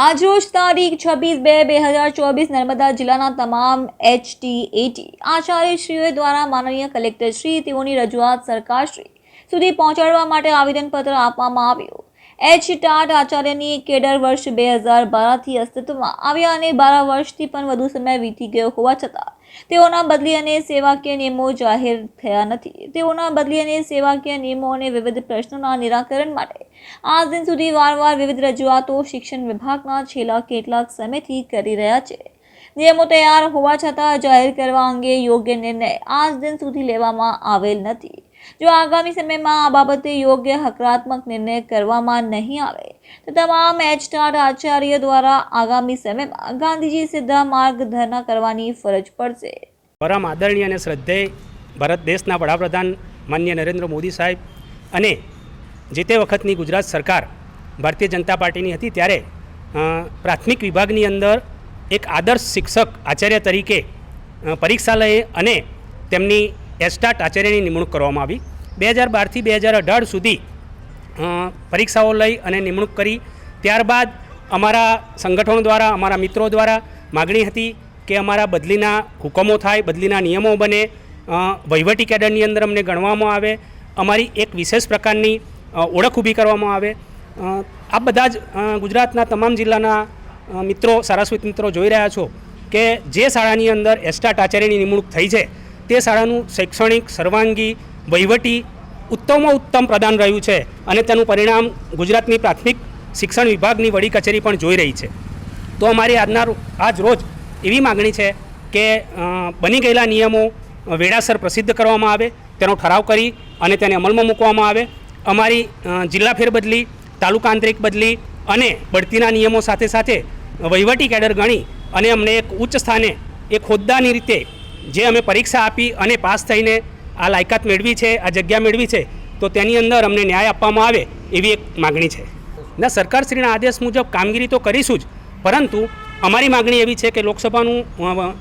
આજરોજ તારીખ છવ્વીસ બે બે હજાર ચોવીસ નર્મદા જિલ્લાના તમામ એચટી એટી આચાર્યશ્રીઓ દ્વારા માનનીય કલેક્ટરશ્રી તેઓની રજૂઆત સરકારશ્રી સુધી પહોંચાડવા માટે આવેદનપત્ર આપવામાં આવ્યું. એચ ટાટ આચાર્યની કેડર વર્ષ બે હજાર બારથી અસ્તિત્વમાં આવ્યા અને બાર વર્ષથી પણ વધુ સમય વીતી ગયો હોવા છતાં તેઓના બદલી અને સેવાકીય નિયમો જાહેર થયા નથી. તેઓના બદલી અને સેવાકીય નિયમો અને વિવિધ પ્રશ્નોના નિરાકરણ માટે આજ દિન સુધી વારંવાર વિવિધ રજૂઆતો શિક્ષણ વિભાગના છેલ્લા કેટલાક સમયથી કરી રહ્યા છે. નિયમો તૈયાર હોવા છતાં જાહેર કરવા અંગે યોગ્ય નિર્ણય આજ દિન સુધી લેવામાં આવેલ નથી. જો આગામી સમયમાં આ બાબતે યોગ્ય હકારાત્મક નિર્ણય કરવામાં નહીં આવે, તો તમામ એચટાર આચાર્ય દ્વારા આગામી સમયમાં ગાંધીજી સીધા માર્ગ ધરના કરવાની ફરજ પડશે. પરમ આદરણીય અને શ્રદ્ધેય ભારત દેશના વડાપ્રધાન માન્ય નરેન્દ્ર મોદી સાહેબ અને જે તે વખતની ગુજરાત સરકાર ભારતીય જનતા પાર્ટીની હતી ત્યારે પ્રાથમિક વિભાગની અંદર એક આદર્શ શિક્ષક આચાર્ય તરીકે પરીક્ષાલયે અને તેમની એસ્ટાટ આચાર્યની નિમણૂક કરવામાં આવી. બે હજાર બારથી બે હજાર અઢાર સુધી પરીક્ષાઓ લઈ અને નિમણૂક કરી. ત્યારબાદ અમારા સંગઠનો દ્વારા, અમારા મિત્રો દ્વારા માગણી હતી કે અમારા બદલીના હુકમો થાય, બદલીના નિયમો બને. વહીવટી કેડરની અંદર અમને ગણવામાં આવે. અમારી એક વિશેષ પ્રકારની ઓળખ ઊભી કરવામાં આવે. આ બધા જ ગુજરાતના તમામ જિલ્લાના મિત્રો સારસ્વત મિત્રો જોઈ રહ્યા છો કે જે શાળાની અંદર એસ્ટાટ આચાર્યની નિમણૂક થઈ છે તે શાળાનું શૈક્ષણિક સર્વાંગી વહીવટી ઉત્તમમાં ઉત્તમ પ્રદાન રહ્યું છે અને તેનું પરિણામ ગુજરાતની પ્રાથમિક શિક્ષણ વિભાગની વડી કચેરી પણ જોઈ રહી છે. તો અમારી આજના આજ રોજ એવી માગણી છે કે બની ગયેલા નિયમો વેળાસર પ્રસિદ્ધ કરવામાં આવે, તેનો ઠરાવ કરી અને તેને અમલમાં મૂકવામાં આવે. અમારી જિલ્લા ફેરબદલી, તાલુકા બદલી અને બઢતીના નિયમો સાથે સાથે વહીવટી કેડર ગણી અને અમને એક ઉચ્ચ સ્થાને, એક હોદ્દાની રીતે જે અમે પરીક્ષા આપી અને પાસ થઈને આ લાયકાત મેળવી છે, આ જગ્યા મેળવી છે, તો તેની અંદર અમને ન્યાય આપવામાં આવે એવી એક માગણી છે. ના, સરકારશ્રીના આદેશ મુજબ કામગીરી તો કરીશું જ, પરંતુ અમારી માગણી એવી છે કે લોકસભાનું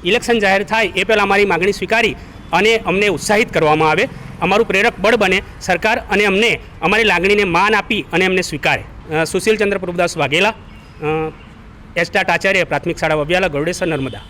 ઇલેક્શન જાહેર થાય એ પહેલાં અમારી માગણી સ્વીકારી અને અમને ઉત્સાહિત કરવામાં આવે. અમારું પ્રેરક બળ બને, સરકાર અને અમને અમારી લાગણીને માન આપી અને અમને સ્વીકારે. સુશીલ ચંદ્ર પ્રભુદાસ વાઘેલા એસ્ટાટ આચાર્ય પ્રાથમિક શાળા વબિયાલા ગરુડેશ્વર નર્મદા.